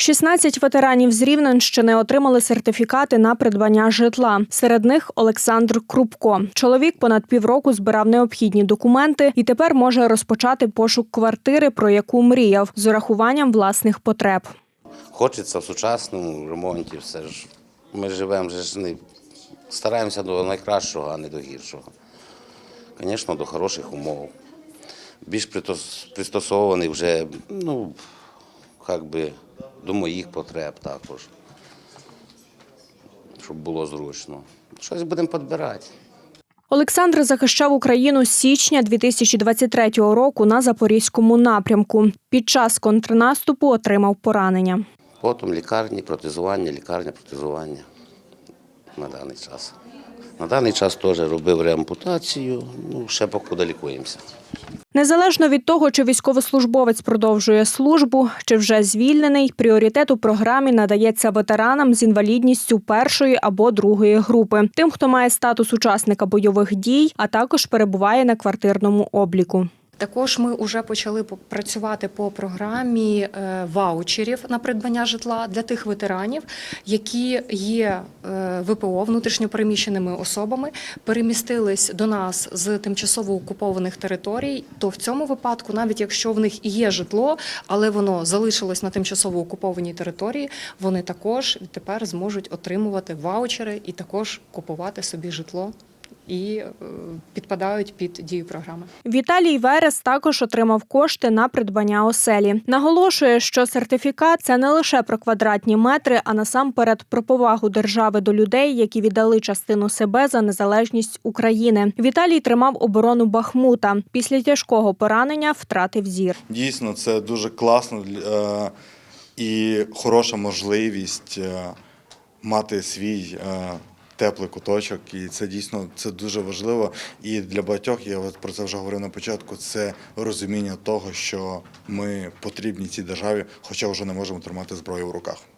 16 ветеранів з Рівненщини отримали сертифікати на придбання житла. Серед них Олександр Крупко. Чоловік понад півроку збирав необхідні документи і тепер може розпочати пошук квартири, про яку мріяв, з урахуванням власних потреб. Хочеться в сучасному ремонті, все ж. Ми живемо вже ж не стараємося до найкращого, а не до гіршого. Звісно, до хороших умов. Більш пристосований вже, ну, як би, до моїх потреб також. Щоб було зручно. Щось будемо підбирати. Олександр захищав Україну з січня 2023 року на запорізькому напрямку. Під час контрнаступу отримав поранення. Потім лікарні, протезування, лікарня, протезування на даний час. На даний час теж робив реампутацію, ну, ще поки лікуємося. Незалежно від того, чи військовослужбовець продовжує службу, чи вже звільнений, пріоритет у програмі надається ветеранам з інвалідністю першої або другої групи, тим, хто має статус учасника бойових дій, а також перебуває на квартирному обліку. Також ми вже почали по- працювати по програмі е, ваучерів на придбання житла для тих ветеранів, які є е, ВПО внутрішньопереміщеними особами, перемістились до нас з тимчасово окупованих територій. То в цьому випадку, навіть якщо в них і є житло, але воно залишилось на тимчасово окупованій території, вони також тепер зможуть отримувати ваучери і також купувати собі житло. І е, підпадають під дію програми. Віталій Верес також отримав кошти на придбання оселі. Наголошує, що сертифікат це не лише про квадратні метри, а насамперед про повагу держави до людей, які віддали частину себе за незалежність України. Віталій тримав оборону Бахмута. Після тяжкого поранення втратив зір. Дійсно, це дуже класно для- е, і хороша можливість е, мати свій теплий куточок. І це дійсно це дуже важливо. І для багатьох, я про це вже говорив на початку, це розуміння того, що ми потрібні цій державі, хоча вже не можемо тримати зброю в руках.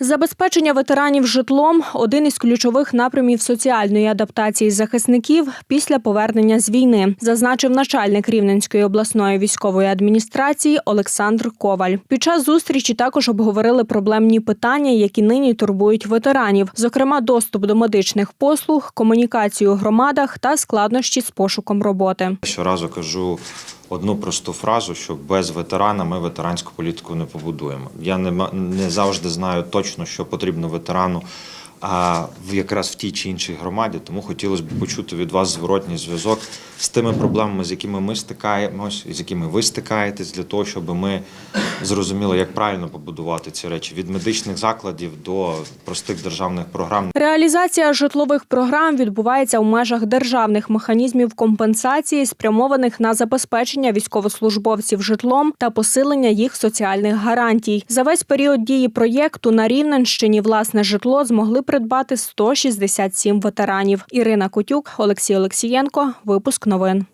Забезпечення ветеранів житлом один із ключових напрямів соціальної адаптації захисників після повернення з війни, зазначив начальник Рівненської обласної військової адміністрації Олександр Коваль. Під час зустрічі також обговорили проблемні питання, які нині турбують ветеранів, зокрема доступ до медичних послуг, комунікацію у громадах та складнощі з пошуком роботи. Щоразу кажу одну просту фразу, що без ветерана ми ветеранську політику не побудуємо. Я не, не завжди знаю точно, що потрібно ветерану а, в якраз в тій чи іншій громаді. Тому хотілося б почути від вас зворотній зв'язок з тими проблемами, з якими ми стикаємось, з якими ви стикаєтесь, для того, щоб ми зрозуміли, як правильно побудувати ці речі від медичних закладів до простих державних програм. Реалізація житлових програм відбувається у межах державних механізмів компенсації, спрямованих на забезпечення військовослужбовців житлом та посилення їх соціальних гарантій. За весь період дії проєкту на Рівненщині власне житло змогли придбати 167 ветеранів. Ірина Котюк, Олексій Олексієнко. Випуск новин.